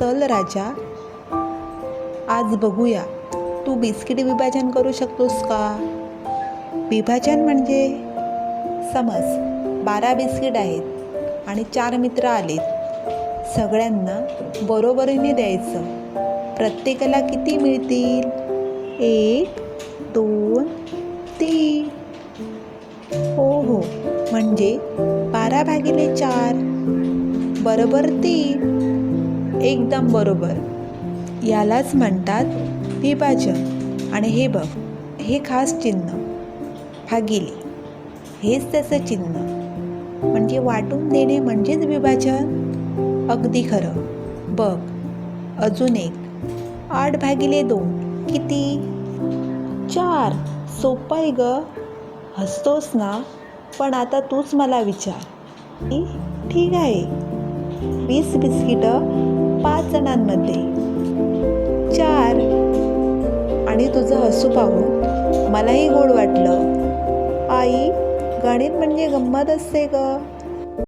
चल राजा आज बघूया. तू बिस्किट विभाजन करू शकतोस का? विभाजन म्हणजे समज बारा बिस्किट आहेत आणि चार मित्र आलेत. सगळ्यांना बरोबरीने द्यायचं. प्रत्येकाला किती मिळतील? एक दोन तीन. हो हो. म्हणजे बारा भागिले चार. बरोबर तीन. एकदम बरोबर. यालाच म्हणतात विभाजन. आणि हे बघ हे खास चिन्ह. भागिले. हेच त्याचं चिन्ह. म्हणजे वाटून देणे म्हणजेच विभाजन? अगदी खरं. बघ अजून एक. आठ भागिले दोन किती? चार. सोपं आहे ग. हसतोस ना? पण आता तूच मला विचार. ठीक आहे. वीस बिस्किटं पाच जणांमध्ये चार आणि तुझं हसू पाहून मलाही गोड वाटलं. आई गणित म्हणजे गंमत असते ग.